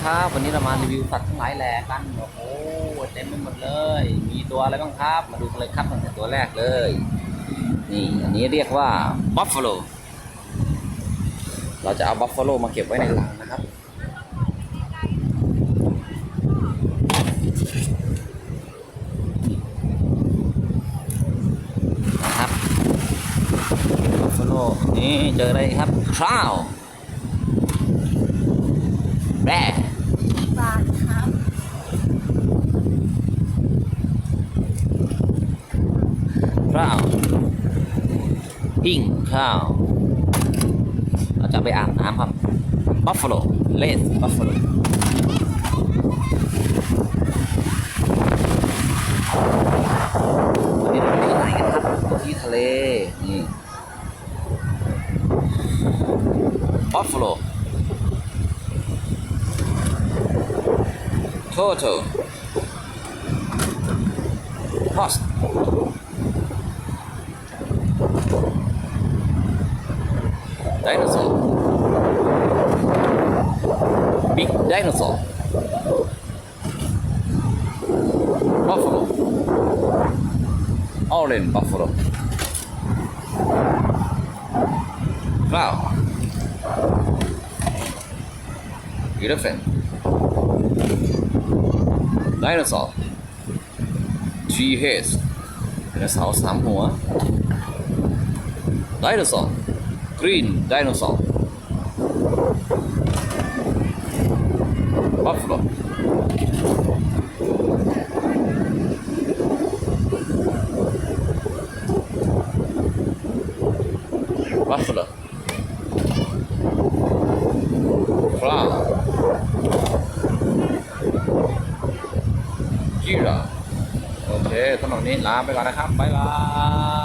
ครับวันนี้เรามารีวิวสัตว์ทั้งหลายแหล่กันโอ้โหเต็มไปหมดเลย มีตัวอะไรบ้างครับ มาดูกันเลยครับตั้งแต่ตัวแรกเลย นี่อันนี้เรียกว่าบัฟฟาโลเราจะเอาบัฟฟาโลมาเก็บไว้ในหลังนะครับ นะครับบัฟฟาโลนี่เจออะไรครับคราวแร่ บาทครับ ข้าวหิ่งข้าวเราจะไปอาบน้ำครับ Buffalo Lace Buffalo วันนี้เราไปที่ไหนกันครับที่ทะเลนี่ Buffalo Turtle Post dinosaur big dinosaur buffalo orange buffalo cloud elephant dinosaur three heads ไดโนเสาร์สามหัว dinosaur green dinosaur buffalo buffalo clown giraffe โอเคสำหรับนี้ลาไปก่อนนะครับ บ๊ายบาย